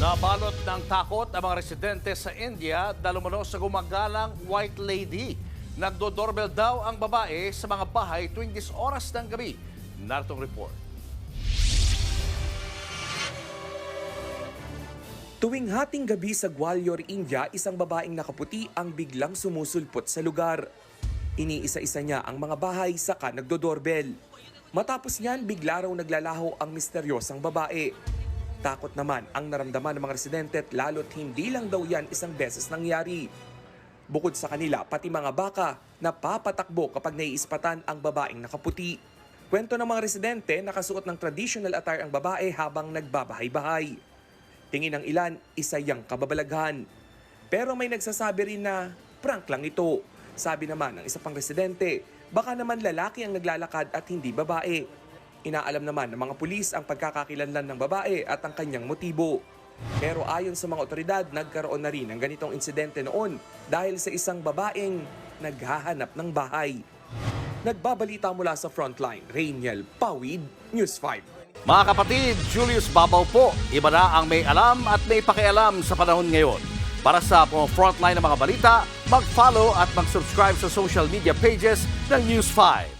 Nabalot ng takot ang mga residente sa India dahil umano sa gumagalang white lady. Nagdo-doorbell daw ang babae sa mga bahay tuwing 10 oras ng gabi. Naritong report. Tuwing hating gabi sa Gwalior, India, isang babaeng nakaputi ang biglang sumusulpot sa lugar. Iniisa-isa niya ang mga bahay saka nagdo-doorbell. Matapos niyan, bigla raw naglalaho ang misteryosang babae. Takot naman ang naramdaman ng mga residente at lalo't hindi lang daw yan isang beses nangyari. Bukod sa kanila, pati mga baka napapatakbo kapag naiispatan ang babaeng nakaputi. Kwento ng mga residente, nakasuot ng traditional attire ang babae habang nagbabahay-bahay. Tingin ng ilan, isa yang kababalaghan. Pero may nagsasabi rin na prank lang ito. Sabi naman ng isa pang residente, baka naman lalaki ang naglalakad at hindi babae. Inaalam naman ng mga pulis ang pagkakakilanlan ng babae at ang kanyang motibo. Pero ayon sa mga otoridad, nagkaroon na rin ng ganitong insidente noon dahil sa isang babaeng naghahanap ng bahay. Nagbabalita mula sa frontline, Rainiel Pawid, News 5. Mga kapatid, Julius Babaw po. Iba na ang may alam at may pakialam sa panahon ngayon. Para sa mga frontline ng mga balita, mag-follow at mag-subscribe sa social media pages ng News 5.